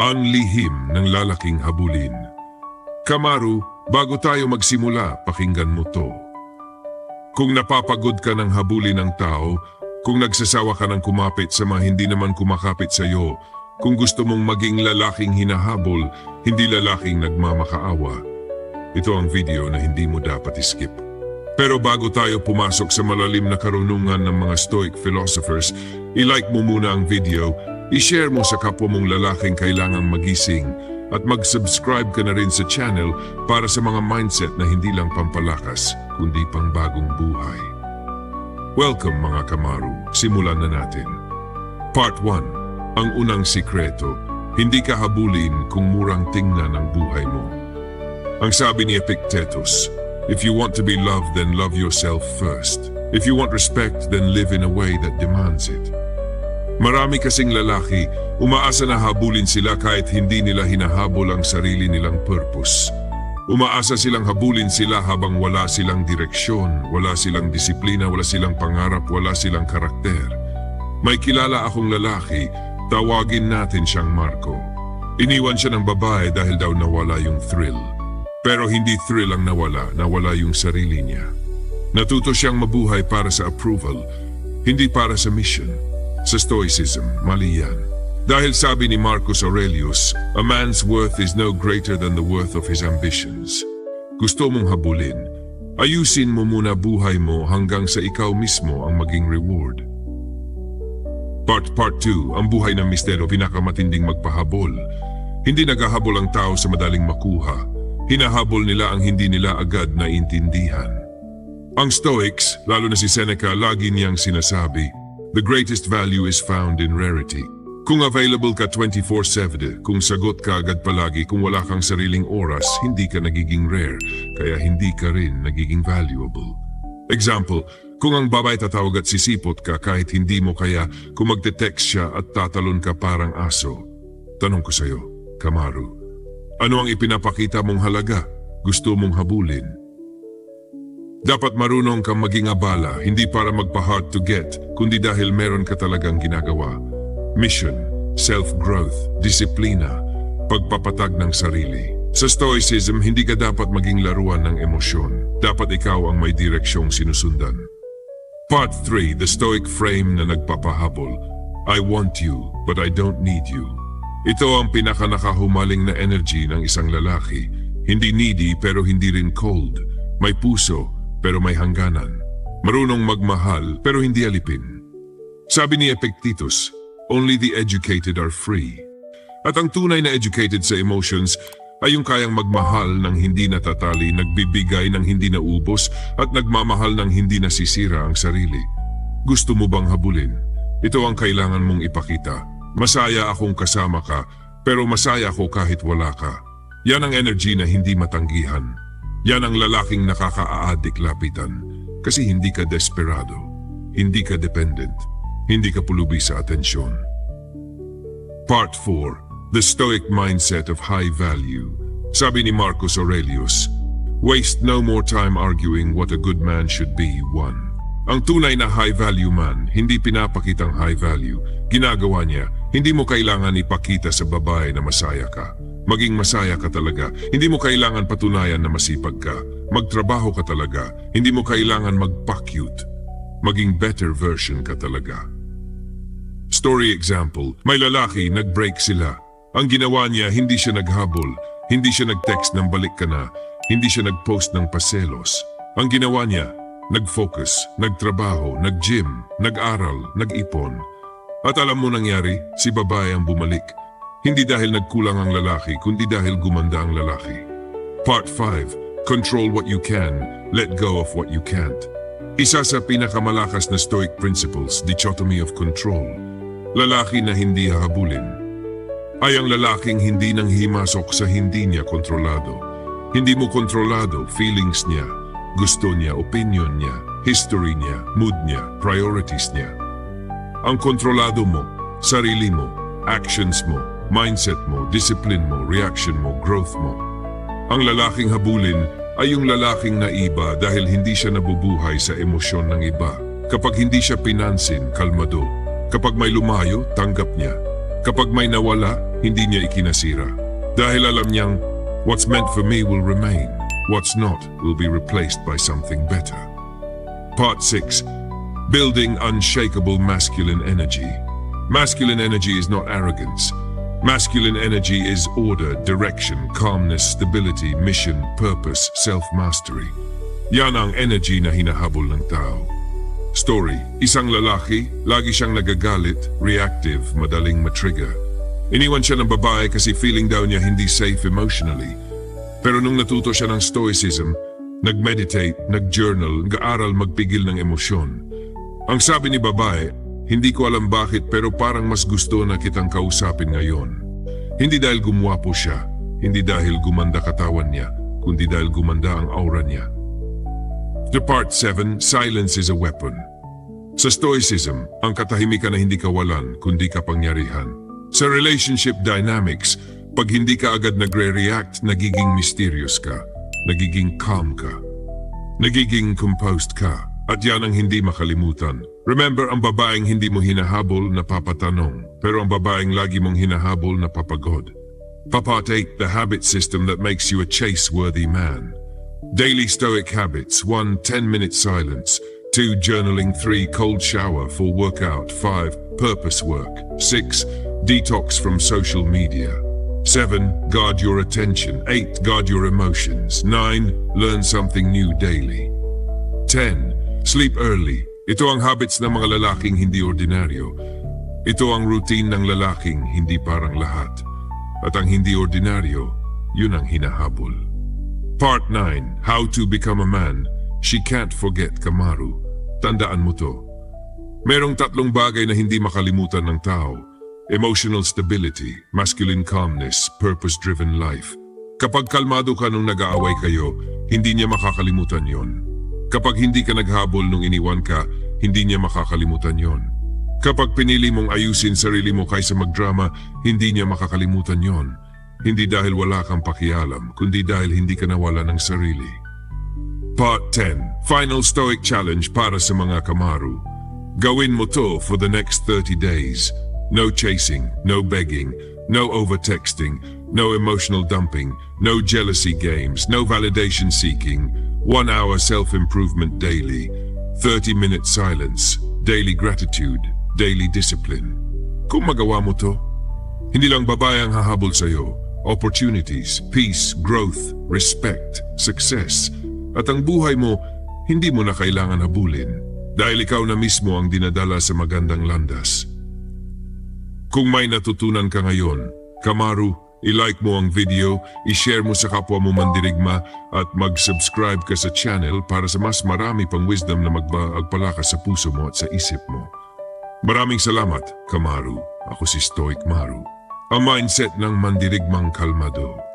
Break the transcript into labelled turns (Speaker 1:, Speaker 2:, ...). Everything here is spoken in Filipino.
Speaker 1: Ang lihim ng lalaking habulin. Kamaru, bago tayo magsimula, pakinggan mo to. Kung napapagod ka ng habulin ng tao, kung nagsasawa ka ng kumapit sa mga hindi naman kumakapit sa iyo, kung gusto mong maging lalaking hinahabol, hindi lalaking nagmamakaawa. Ito ang video na hindi mo dapat iskip. Pero bago tayo pumasok sa malalim na karunungan ng mga Stoic philosophers, i-like mo muna ang video, i-share mo sa kapwa mong lalaking kailangang magising, at mag-subscribe ka na rin sa channel para sa mga mindset na hindi lang pampalakas, kundi pang bagong buhay. Welcome mga kamaru, simulan na natin. Part 1. Ang unang sikreto, hindi ka habulin kung murang tingnan ang buhay mo. Ang sabi ni Epictetus, If you want to be loved, then love yourself first. If you want respect, then live in a way that demands it. Marami kasing lalaki, umaasa na habulin sila kahit hindi nila hinahabol ang sarili nilang purpose. Umaasa silang habulin sila habang wala silang direksyon, wala silang disiplina, wala silang pangarap, wala silang karakter. May kilala akong lalaki, tawagin natin siyang Marco. Iniwan siya ng babae dahil daw nawala yung thrill. Pero hindi thrill ang nawala, nawala yung sarili niya. Natuto siyang mabuhay para sa approval, hindi para sa mission. Sa Stoicism, mali yan. Dahil sabi ni Marcus Aurelius, a man's worth is no greater than the worth of his ambitions. Gusto mong habulin, ayusin mo muna buhay mo hanggang sa ikaw mismo ang maging reward. Part Part 2, ang buhay ng misteryo pinakamatinding magpahabol. Hindi naghahabol ang tao sa madaling makuha. Hinahabol nila ang hindi nila agad na intindihan. Ang Stoics, lalo na si Seneca, lagi niyang sinasabi, The greatest value is found in rarity. Kung available ka 24-7, kung sagot ka agad palagi, kung wala kang sariling oras, hindi ka nagiging rare, kaya hindi ka rin nagiging valuable. Example, kung ang babae tatawag at sisipot ka kahit hindi mo kaya, kung magte-text siya at tatalon ka parang aso. Tanong ko sa'yo, Kamaru, ano ang ipinapakita mong halaga? Gusto mong habulin? Dapat marunong kang maging abala, hindi para magpa-hard to get, kundi dahil meron ka talagang ginagawa. Mission, self-growth, disiplina, pagpapatag ng sarili. Sa Stoicism, hindi ka dapat maging laruan ng emosyon. Dapat ikaw ang may direksyong sinusundan. Part 3, the Stoic Frame na nagpapahabol. I want you, but I don't need you. Ito ang pinakanakahumaling na energy ng isang lalaki. Hindi needy pero hindi rin cold. May puso pero may hangganan. Marunong magmahal pero hindi alipin. Sabi ni Epictetus, only the educated are free. At ang tunay na educated sa emotions ay yung kayang magmahal ng hindi natatali, nagbibigay ng hindi naubos at nagmamahal ng hindi nasisira ang sarili. Gusto mo bang habulin? Ito ang kailangan mong ipakita. Masaya akong kasama ka, pero masaya ako kahit wala ka. Yan ang energy na hindi matanggihan. Yan ang lalaking nakaka-aadik lapitan kasi hindi ka desperado, hindi ka dependent, hindi ka pulubi sa atensyon. Part 4. The Stoic Mindset of High Value Sabi ni Marcus Aurelius, Waste no more time arguing what a good man should be, one. Ang tunay na high value man, hindi pinapakitang high value. Ginagawa niya, hindi mo kailangan ipakita sa babae na masaya ka. Maging masaya ka talaga. Hindi mo kailangan patunayan na masipag ka. Magtrabaho ka talaga. Hindi mo kailangan magpa-cute. Maging better version ka talaga. Story example, may lalaki, nag-break sila. Ang ginawa niya, hindi siya naghabol. Hindi siya nag-text ng balik ka na. Hindi siya nag-post ng paselos. Ang ginawa niya, nag-focus, nagtrabaho, nag-gym, nag-aral, nag-ipon. At alam mo nangyari, si babae ang bumalik. Hindi dahil nagkulang ang lalaki, kundi dahil gumanda ang lalaki. Part 5. Control what you can, let go of what you can't. Isa sa pinakamalakas na Stoic principles, dichotomy of control. Lalaki na hindi hahabulin. Ay ang lalaking hindi nang himasok sa hindi niya kontrolado. Hindi mo kontrolado feelings niya, gusto niya, opinion niya, history niya, mood niya, priorities niya. Ang kontrolado mo, sarili mo, actions mo, mindset mo, discipline mo, reaction mo, growth mo. Ang lalaking habulin ay yung lalaking naiba dahil hindi siya nabubuhay sa emosyon ng iba. Kapag hindi siya pinansin, kalmado. Kapag may lumayo, tanggap niya. Kapag may nawala, hindi niya ikinasira. Dahil alam niyang, what's meant for me will remain. What's not will be replaced by something better. Part 6. Building unshakable masculine energy. Masculine energy is not arrogance. Masculine energy is order, direction, calmness, stability, mission, purpose, self-mastery. Yan ang energy na hinahabol ng tao. Story, isang lalaki, lagi siyang nagagalit, reactive, madaling matrigger. Iniwan siya ng babae kasi feeling daw niya hindi safe emotionally. Pero nung natuto siya ng stoicism, nag-meditate, nag-journal, nag-aaral magpigil ng emosyon. Ang sabi ni babae, hindi ko alam bakit pero parang mas gusto na kitang kausapin ngayon. Hindi dahil gumwapo siya, hindi dahil gumanda katawan niya, kundi dahil gumanda ang aura niya. The part 7, silence is a weapon. Sa Stoicism, ang katahimikan na hindi kawalan, kundi kapangyarihan. Sa relationship dynamics, pag hindi ka agad nagre-react, nagiging mysterious ka, nagiging calm ka, nagiging composed ka, at yan ang hindi makalimutan. Remember, ang babaeng hindi mo hinahabol na papatanong, pero ang babaeng lagi mong hinahabol na papagod. Part 8, the habit system that makes you a chase-worthy man. Daily Stoic habits 1. 10 minute silence 2. Journaling 3. Cold shower 4. Workout 5. Purpose work 6. Detox from social media 7. Guard your attention 8. Guard your emotions 9. Learn something new daily 10. Sleep early Ito ang habits ng mga lalaking hindi ordinaryo Ito ang routine ng lalaking hindi parang lahat At ang hindi ordinaryo, yun ang hinahabol Part 9, How to Become a Man. She Can't Forget Kamaru. Tandaan mo to. Merong tatlong bagay na hindi makalimutan ng tao. Emotional stability, masculine calmness, purpose-driven life. Kapag kalmado ka nung nag-aaway kayo, hindi niya makakalimutan yon. Kapag hindi ka naghabol nung iniwan ka, hindi niya makakalimutan yon. Kapag pinili mong ayusin sarili mo kaysa magdrama, hindi niya makakalimutan yon. Hindi dahil wala kang pakialam, kundi dahil hindi ka nawala ng sarili. Part 10. Final Stoic Challenge para sa mga kamaru. Gawin mo to for the next 30 days. No chasing, no begging, no overtexting, no emotional dumping, no jealousy games, no validation seeking, one hour self-improvement daily, 30-minute silence, daily gratitude, daily discipline. Kung magawa mo to, hindi lang babae ang hahabol sa'yo, opportunities, peace, growth, respect, success, at ang buhay mo, hindi mo na kailangan habulin dahil ikaw na mismo ang dinadala sa magandang landas. Kung may natutunan ka ngayon, Kamaru, i-like mo ang video, i-share mo sa kapwa mo mandirigma at mag-subscribe ka sa channel para sa mas marami pang wisdom na magpaagpalakas sa puso mo at sa isip mo. Maraming salamat, Kamaru. Ako si Stoic Maru. Ang mindset ng mandirigmang kalmado.